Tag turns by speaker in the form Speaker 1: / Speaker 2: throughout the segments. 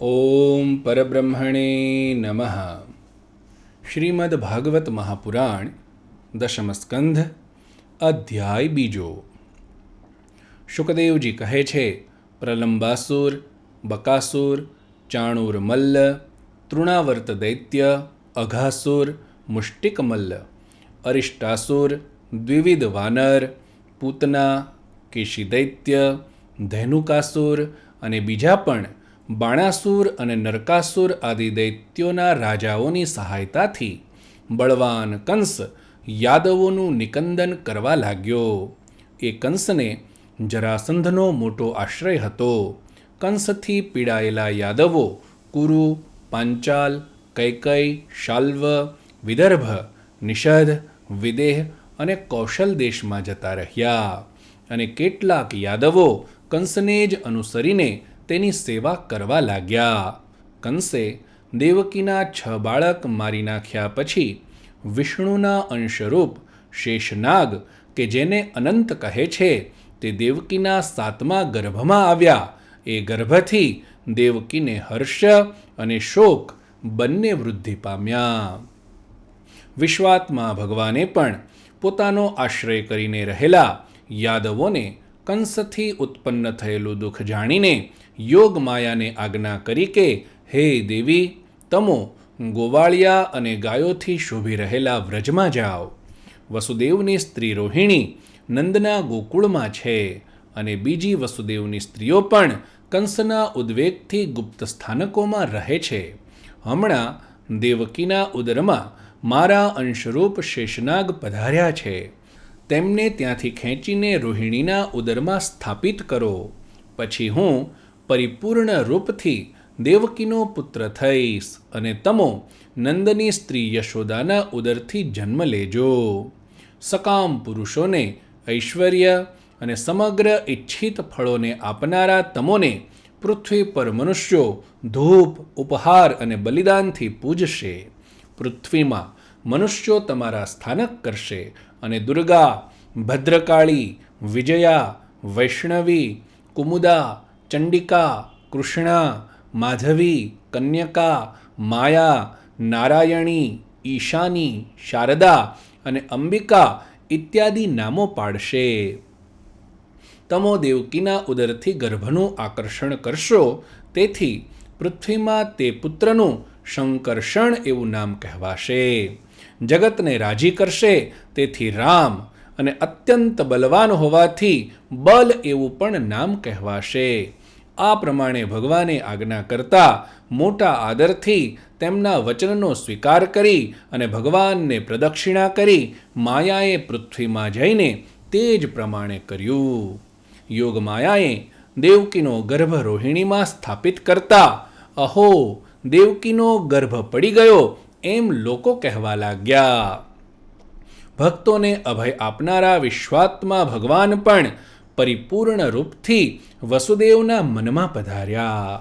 Speaker 1: ઓમ પરબ્રહ્મણે નમઃ શ્રીમદ ભાગવત મહાપુરાણ દશમસ્કંધ અધ્યાય બીજો શુકદેવજી કહે છે પ્રલંબાસુર બકાસુર ચાણુર મલ્લ તૃણાવર્ત દૈત્ય અઘાસુર મુષ્ટિકમલ્લ અરિષ્ટાસુર, દ્વિવિધ વાનર, પૂતના કેશી દૈત્ય ધૈનુકાસુર અને બીજા પણ બાણાસુર અને નરકાસુર આદિ દૈત્યોના રાજાઓની સહાયતાથી બળવાન કંસ યાદવોનું નિકંદન કરવા લાગ્યો. એ કંસને જરાસંધનો મોટો આશ્રય હતો. કંસથી પીડાયેલા યાદવો કુરુ, પાંચાલ કૈકઈ શાલ્વ, વિદર્ભ નિષધ વિદેહ અને કૌશલ દેશમાં જતા રહ્યા. અને કેટલાક યાદવો કંસને જ અનુસરીને તેની સેવા કરવા લાગ્યા. કંસે દેવકીના છ બાળક મારી નાખ્યા પછી વિષ્ણુના અંશરૂપ શેષનાગ, કે જેને અનંત કહે છે, તે દેવકીના સાતમા ગર્ભમાં આવ્યા. એ ગર્ભથી દેવકીને હર્ષ અને શોક બંને વૃદ્ધિ પામ્યા. વિશ્વાત્મા ભગવાને પણ પોતાનો આશ્રય કરીને રહેલા યાદવોને કંસથી ઉત્પન્ન થયેલું દુઃખ જાણીને યોગ માયાને આજ્ઞા કરી કે, હે દેવી, તમો ગોવાળિયા અને ગાયોથી શોભી રહેલા વ્રજમાં જાઓ. વસુદેવની સ્ત્રી રોહિણી નંદના ગોકુળમાં છે અને બીજી વસુદેવની સ્ત્રીઓ પણ કંસના ઉદ્વેગથી ગુપ્ત સ્થાનકોમાં રહે છે. હમણાં દેવકીના ઉદરમાં મારા અંશરૂપ શેષનાગ પધાર્યા છે. તેમને ત્યાંથી ખેંચીને રોહિણીના ઉદરમાં સ્થાપિત કરો. પછી હું પરિપૂર્ણ રૂપથી દેવકીનો પુત્ર થઈશ અને તમો નંદની સ્ત્રી યશોદાના ઉદરથી જન્મ લેજો. સકામ પુરુષોને ઐશ્વર્ય અને સમગ્ર ઈચ્છિત ફળોને આપનારા તમોને પૃથ્વી પર મનુષ્યો ધૂપ, ઉપહાર અને બલિદાનથી પૂજશે. પૃથ્વીમાં મનુષ્યો તમારા સ્થાનક કરશે અને દુર્ગા, ભદ્રકાળી, વિજયા, વૈષ્ણવી, કુમુદા, ચંડિકા, કૃષ્ણા, માધવી, કન્યકા, માયા, નારાયણી, ઈશાની, શારદા અને અંબિકા ઇત્યાદિ નામો પાડશે. તમો દેવકીના ઉદરથી ગર્ભનું આકર્ષણ કરશો, તેથી પૃથ્વીમાં તે પુત્રનું શંકર્ષણ એવું નામ કહેવાશે. જગતને રાજી કરશે, તેથી રામ અને અત્યંત બલવાન હોવાથી બલ એવું પણ નામ કહેવાશે. આ પ્રમાણે ભગવાને આજ્ઞા કરતા મોટા આદરથી તેમના વચનનો સ્વીકાર કરી અને ભગવાનને પ્રદક્ષિણા કરી માયાએ પૃથ્વીમાં જઈને તે જ પ્રમાણે કર્યું. યોગ માયાએ દેવકીનો ગર્ભ રોહિણીમાં સ્થાપિત કરતા, અહો, દેવકીનો ગર્ભ પડી ગયો, એમ લોકો કહેવા લાગ્યા. ભક્તોને અભય આપનારા વિશ્વાત્મા ભગવાન પણ પરિપૂર્ણ રૂપથી વસુદેવના મનમાં પધાર્યા.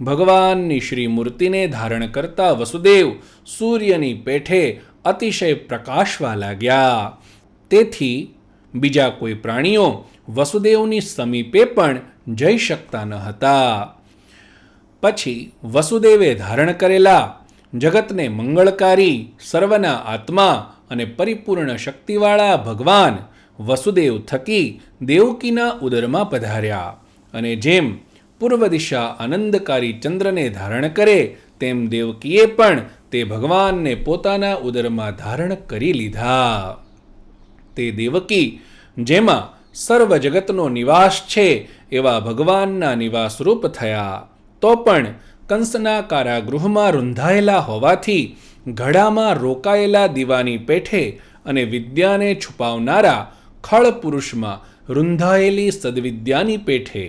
Speaker 1: ભગવાનની શ્રી મૂર્તિને ધારણ કરતા વસુદેવ સૂર્યની પેઠે અતિશય પ્રકાશવા લાગ્યા. તેથી બીજા કોઈ પ્રાણીઓ વસુદેવની સમીપે પણ જઈ શકતા ન હતા. પછી વસુદેવે ધારણ કરેલા જગતને મંગળકારી સર્વના આત્મા અને પરિપૂર્ણ શક્તિવાળા ભગવાન વસુદેવ થકી દેવકીના ઉદરમાં પધાર્યા અને જેમ પૂર્વ દિશા આનંદકારી ચંદ્રને ધારણ કરે, તેમ દેવકીએ પણ તે ભગવાનને પોતાના ઉદરમાં ધારણ કરી લીધા. તે દેવકી, જેમાં સર્વ જગતનો નિવાસ છે એવા ભગવાનના નિવાસરૂપ થયા. તો પણ કંસના કારાગૃહમાં રૂંધાયેલા હોવાથી ઘડામાં રોકાયેલા દીવાની પેઠે અને વિદ્યાને છુપાવનારા ખળ પુરુષમાં રૂંધાયેલી સદવિદ્યાની પેઠે.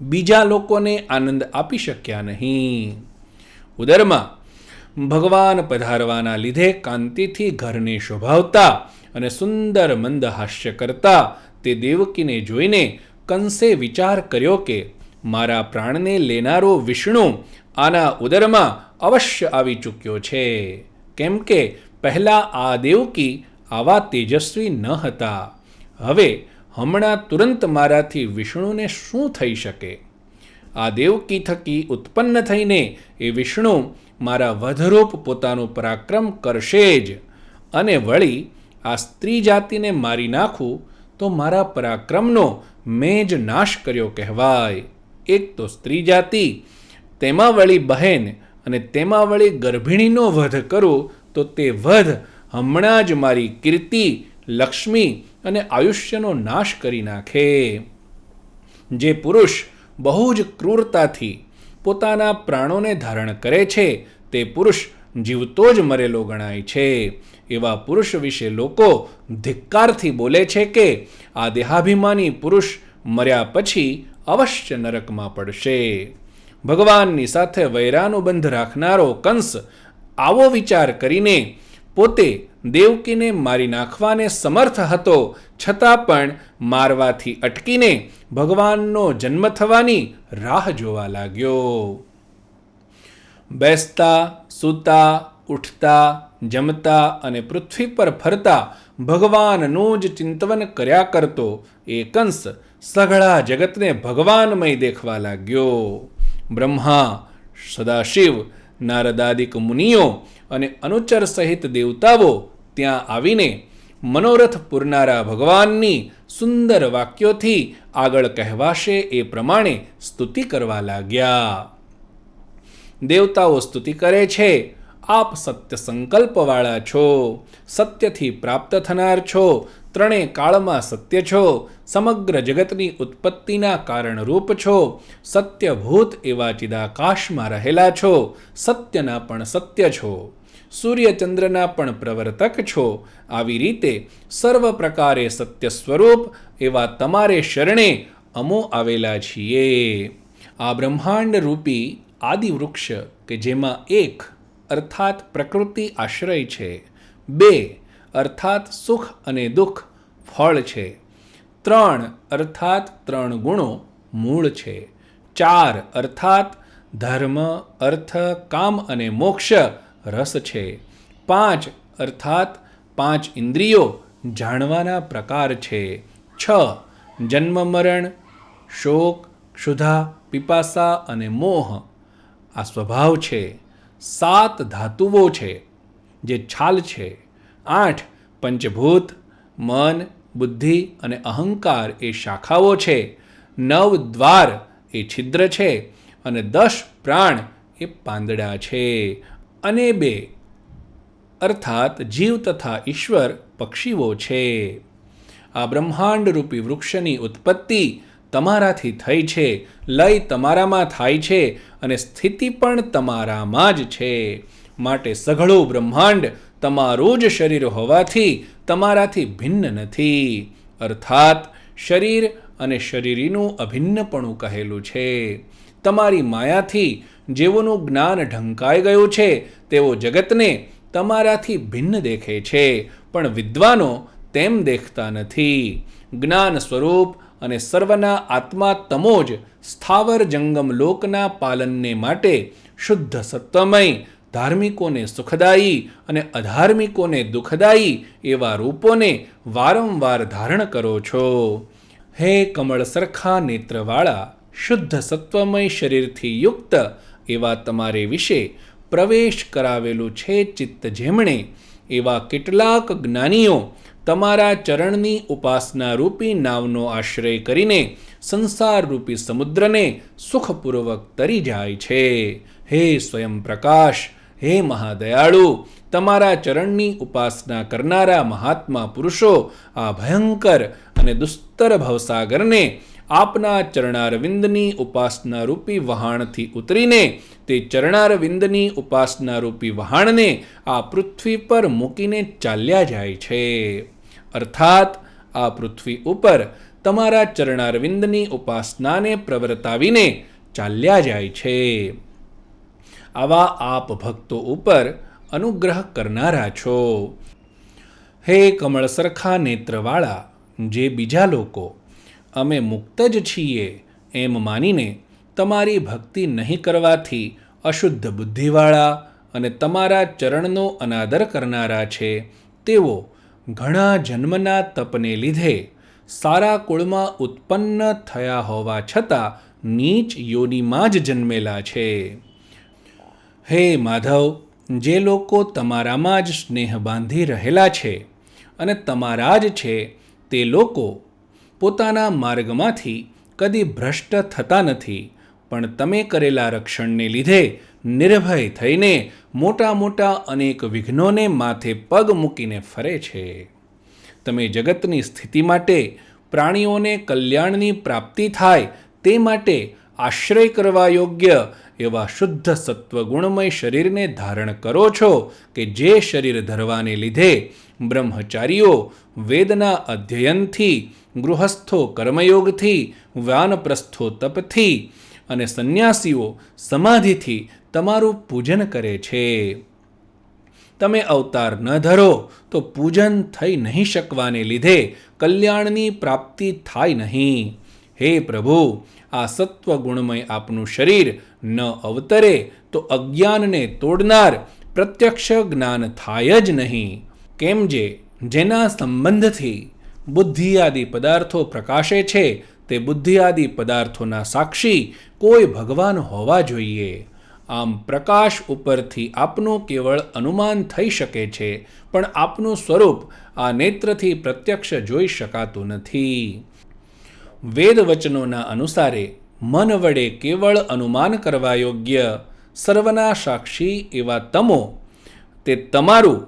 Speaker 1: બીજા લોકોને આનંદ આપી શક્યા નહીં. ઉદરમાં ભગવાન પધારવાના લીધે કાંતિથી ઘરને શોભાવતા અને સુંદર મંદ હાસ્ય કરતા તે દેવકીને જોઈને કંસે વિચાર કર્યો કે, મારા પ્રાણને લેનારો વિષ્ણુ આના ઉદરમાં અવશ્ય આવી ચૂક્યો છે. કેમ કે પહેલાં આ દેવકી આવા તેજસ્વી ન હતા. હવે હમણાં તુરંત મારાથી વિષ્ણુને શું થઈ શકે? આ દેવકી થકી ઉત્પન્ન થઈને એ વિષ્ણુ મારા વધરૂપ પોતાનું પરાક્રમ કરશે જ. અને વળી આ સ્ત્રી જાતિને મારી નાખું, તો મારા પરાક્રમનો મેં જ નાશ કર્યો કહેવાય. એક તો સ્ત્રી જાતિ, તેમાં વળી બહેન અને તેમાં વળી ગર્ભિણીનો વધ કરું, તો તે વધ હમણાં જ મારી કીર્તિ, લક્ષ્મી અને આયુષ્યનો નાશ કરી નાખે. જે પુરુષ બહુ જ ક્રૂરતાથી પોતાના પ્રાણોને ધારણ કરે છે, તે પુરુષ જીવતો જ મરેલો ગણાય છે. એવા પુરુષ વિશે લોકો ધિક્કારથી બોલે છે કે આ દેહાભિમાની પુરુષ મર્યા પછી અવશ્ય નરકમાં પડશે. ભગવાનની સાથે વૈરાનુબંધ રાખનારો કંસ આવો વિચાર કરીને પોતે દેવકીને મારી નાખવાને સમર્થ હતો, છતાં પણ મારવાથી અટકીને ભગવાનનો જન્મ થવાની રાહ જોવા લાગ્યો. બેસતા, સૂતા, ઉઠતા, જમતા અને પૃથ્વી પર ફરતા ભગવાનનું જ ચિંતવન કર્યા કરતો એ કંસ સઘળા જગતને ભગવાનમય દેખવા લાગ્યો. બ્રહ્મા, સદાશિવ, નારદાદિક મુનિઓ અને અનુચર સહિત દેવતાઓ ત્યાં આવીને મનોરથ પૂરનારા ભગવાનની સુંદર વાક્યોથી આગળ કહેવાશે એ પ્રમાણે સ્તુતિ કરવા લાગ્યા. દેવતાઓ સ્તુતિ કરે છે. આપ સત્ય સંકલ્પવાળા છો. સત્યથી પ્રાપ્ત થનાર છો. ત્રણેય કાળમાં સત્ય છો. સમગ્ર જગતની ઉત્પત્તિના કારણરૂપ છો. સત્યભૂત એવા ચિદાકાશમાં રહેલા છો. સત્યના પણ સત્ય છો. સૂર્યચંદ્રના પણ પ્રવર્તક છો. આવી રીતે સર્વ પ્રકારે સત્ય સ્વરૂપ એવા તમારે શરણે અમો આવેલા છીએ. આ બ્રહ્માંડ રૂપી આદિ વૃક્ષ કે જેમાં એક અર્થાત પ્રકૃતિ આશ્રય છે, બે અર્થાત સુખ અને દુઃખ ફળ છે, ત્રણ અર્થાત ત્રણ ગુણો મૂળ છે, ચાર અર્થાત ધર્મ, અર્થ, કામ અને મોક્ષ રસ છે, પાંચ અર્થાત પાંચ ઇન્દ્રિયો જાણવાના પ્રકાર છે, છ જન્મ મરણ, શોક, ક્ષુધા, પિપાસા અને મોહ આ સ્વભાવ છે, સાત ધાતુઓ છે, જે છાલ છે, આઠ પંચભૂત, મન, બુદ્ધિ અને અહંકાર એ શાખાઓ છે, નવ દ્વાર એ છિદ્ર છે અને દસ પ્રાણ એ પાંદડા છે. અને બે, અર્થાત જીવ તથા ઈશ્વર પક્ષીઓ છે. આ બ્રહ્માંડ રૂપી વૃક્ષની ઉત્પત્તિ તમારાથી થઈ છે, લય તમારામાં થાય છે અને સ્થિતિ પણ તમારામાં જ છે. માટે સઘળું બ્રહ્માંડ તમારું જ શરીર હોવાથી તમારાથી ભિન્ન નથી. અર્થાત, શરીર અને શરીરીનું અભિન્નપણું કહેલું છે. તમારી માયાથી જેઓનું જ્ઞાન ઢંકાઈ ગયું છે, તેઓ જગતને તમારાથી ભિન્ન દેખે છે, પણ વિદ્વાનો તેમ દેખતા નથી. જ્ઞાન સ્વરૂપ અને સર્વના આત્મા તમો જ સ્થાવર જંગમ લોકના પાલનને માટે શુદ્ધ સત્વમય, ધાર્મિકોને સુખદાયી અને અધાર્મિકોને દુઃખદાયી એવા રૂપોને વારંવાર ધારણ કરો છો. હે કમળ સરખા નેત્રવાળા, શુદ્ધ સત્વમય શરીરથી યુક્ત એવા તમારે વિશે પ્રવેશ કરાવેલું છે ચિત્ત જેમણે, એવા કેટલાક જ્ઞાનીઓ તમારા ચરણની ઉપાસના રૂપી નાવનો આશ્રય કરીને સંસાર રૂપી સમુદ્રને સુખપૂર્વક તરી જાય છે. હે સ્વયં પ્રકાશ, હે મહાદયાળુ, તમારા ચરણની ઉપાસના કરનારા મહાત્મા પુરુષો આ ભયંકર અને દુસ્તર ભવસાગરને આપના ચરણારવિંદની ઉપાસના રૂપી વહાણથી ઉતરીને, તે ચરણારવિંદની ઉપાસના રૂપી વહાણને આ પૃથ્વી પર મૂકીને ચાલ્યા જાય છે. અર્થાત, આ પૃથ્વી ઉપર તમારા ચરણારવિંદની ઉપાસનાને પ્રવર્તાવીને ચાલ્યા જાય છે. આવા આપ ભક્તો ઉપર અનુગ્રહ કરનારા છો. હે કમળ સરખા નેત્રવાળા, જે બીજા લોકો અમે મુક્ત જ છીએ એમ માનીને તમારી ભક્તિ નહીં કરવાથી અશુદ્ધ બુદ્ધિવાળા અને તમારા ચરણનો અનાદર કરનારા છે. તેઓ ઘણા જન્મના તપને લીધે સારા કુળમાં ઉત્પન્ન થયા હોવા છતાં નીચ યોનિમાં જ જન્મેલા છે. હે માધવ, જે લોકો તમારામાં જ સ્નેહ બાંધી રહેલા છે અને તમારા જ છે તે લોકો પોતાના માર્ગમાંથી કદી ભ્રષ્ટ થતા નથી, પણ તમે કરેલા રક્ષણને લીધે નિર્ભય થઈને મોટા મોટા અનેક વિઘ્નોને માથે પગ મૂકીને ફરે છે. તમે જગતની સ્થિતિ માટે પ્રાણીઓને કલ્યાણની પ્રાપ્તિ થાય તે માટે આશ્રય કરવા યોગ્ય એવા શુદ્ધ સત્વગુણમય શરીરને ધારણ કરો છો કે જે શરીર ધરવાને લીધે બ્રહ્મચારીઓ વેદના અધ્યયનથી, ગૃહસ્થો કર્મયોગથી વાનપ્રસ્થો તપથી અને સંન્યાસીઓ સમાધિથી તમારું પૂજન કરે છે. તમે અવતાર ન ધરો તો પૂજન થઈ નહીં શકવાને લીધે કલ્યાણની પ્રાપ્તિ થાય નહીં. હે પ્રભુ, આ સત્વગુણમય આપનું શરીર ન અવતરે તો અજ્ઞાનને તોડનાર પ્રત્યક્ષ જ્ઞાન થાય જ નહીં. કેમ જે? જેના સંબંધથી બુદ્ધિ આદિ પદાર્થો પ્રકાશે છે, તે બુદ્ધિ આદિ પદાર્થોના સાક્ષી કોઈ ભગવાન હોવા જોઈએ. આમ પ્રકાશ ઉપરથી આપનું કેવળ અનુમાન થઈ શકે છે, પણ આપનું સ્વરૂપ આ નેત્રથી પ્રત્યક્ષ જોઈ શકાતું નથી. વેદ વચનોના અનુસારે, મન વડે કેવળ અનુમાન કરવા યોગ્ય સર્વના સાક્ષી એવા તમો, તે તમારું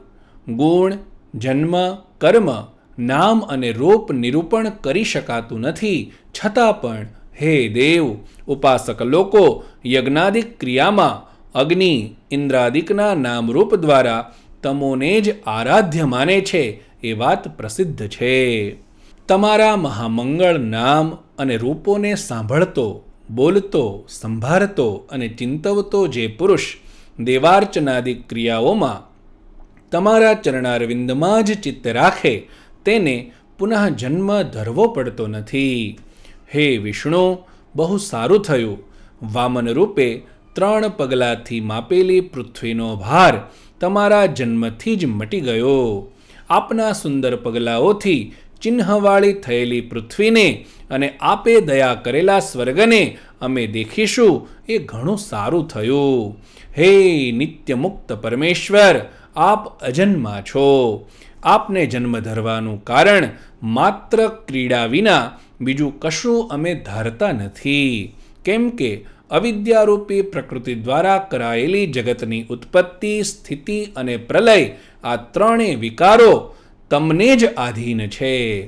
Speaker 1: ગુણ, જન્મ, કર્મ, નામ અને રૂપ નિરૂપણ કરી શકાતું નથી. છતાં પણ, હે દેવ, ઉપાસક લોકો, યજ્ઞાદિક ક્રિયામાં અગ્નિ ઇન્દ્રાદિકના નામરૂપ દ્વારા તમોને જ આરાધ્ય માને છે. એ વાત પ્રસિદ્ધ છે. તમારા મહામંગળ નામ અને રૂપોને સાંભળતો, બોલતો સંભાળતો અને ચિંતવતો જે પુરુષ દેવાર્ચનાદિક ક્રિયાઓમાં તમારા ચરણારવિંદમાં જ ચિત્ત રાખે, તેને પુનઃ જન્મ ધરવો પડતો નથી. હે વિષ્ણુ, બહુ સારું થયું. વામન રૂપે ત્રણ પગલાંથી માપેલી પૃથ્વીનો ભાર તમારા જન્મથી જ મટી ગયો. આપના સુંદર પગલાઓથી ચિહ્નવાળી થયેલી પૃથ્વીને અને આપે દયા કરેલા સ્વર્ગને અમે દેખીશું. એ ઘણું સારું થયું. હે નિત્ય મુક્ત પરમેશ્વર, આપ અજન્મા છો. આપને જન્મ ધરવાનું કારણ માત્ર ક્રીડા વિના બીજું કશું અમે ધારતા નથી. કેમ કે અવિદ્યારૂપી પ્રકૃતિ દ્વારા કરાયેલી જગતની ઉત્પત્તિ, સ્થિતિ અને પ્રલય આ ત્રણેય વિકારો તમને જ આધીન છે.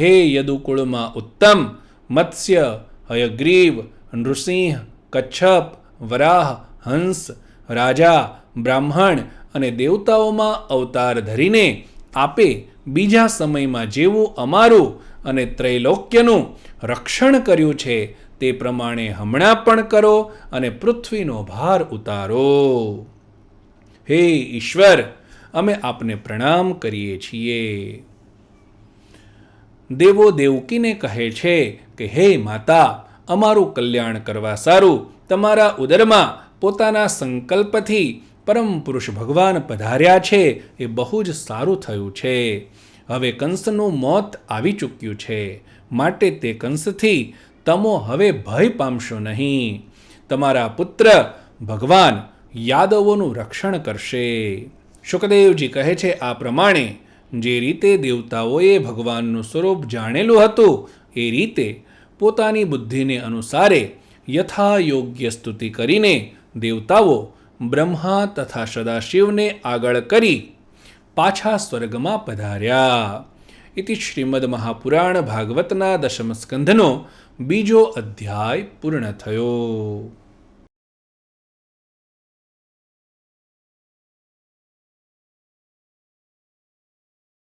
Speaker 1: હે યદુકુળમાં ઉત્તમ, મત્સ્ય, હયગ્રીવ, નૃસિંહ, કચ્છપ, વરાહ, હંસ, રાજા, બ્રાહ્મણ અને દેવતાઓમાં અવતાર ધરીને આપે બીજા સમયમાં જેવું અમારું અને ત્રૈલોક્યનું રક્ષણ કર્યું છે તે પ્રમાણે હમણાં પણ કરો અને પૃથ્વીનો ભાર ઉતારો. હે ઈશ્વર અમે આપને પ્રણામ કરીએ છીએ. દેવો દેવકીને કહે છે કે, હે માતા, અમારું કલ્યાણ કરવા સારું. તમારા ઉદરમાં પોતાના સંકલ્પથી પરમ પુરુષ ભગવાન પધાર્યા છે. એ બહુ જ સારું થયું છે. હવે કંસનું મોત આવી ચૂક્યું છે. માટે તે કંસથી તમો હવે ભય પામશો નહીં. તમારા પુત્ર ભગવાન યાદવોનું રક્ષણ કરશે. શુકદેવજી કહે છે, આ પ્રમાણે જે રીતે દેવતાઓએ ભગવાનનું સ્વરૂપ જાણેલું હતું, એ રીતે પોતાની બુદ્ધિને અનુસારે યથા યોગ્ય સ્તુતિ કરીને દેવતાઓ બ્રહ્મા તથા સદાશિવને આગળ કરી પાછા સ્વર્ગમાં પધાર્યા. ઇતિ શ્રીમદ મહાપુરાણ ભાગવતના દશમ સ્કંધનો બીજો અધ્યાય પૂર્ણ થયો.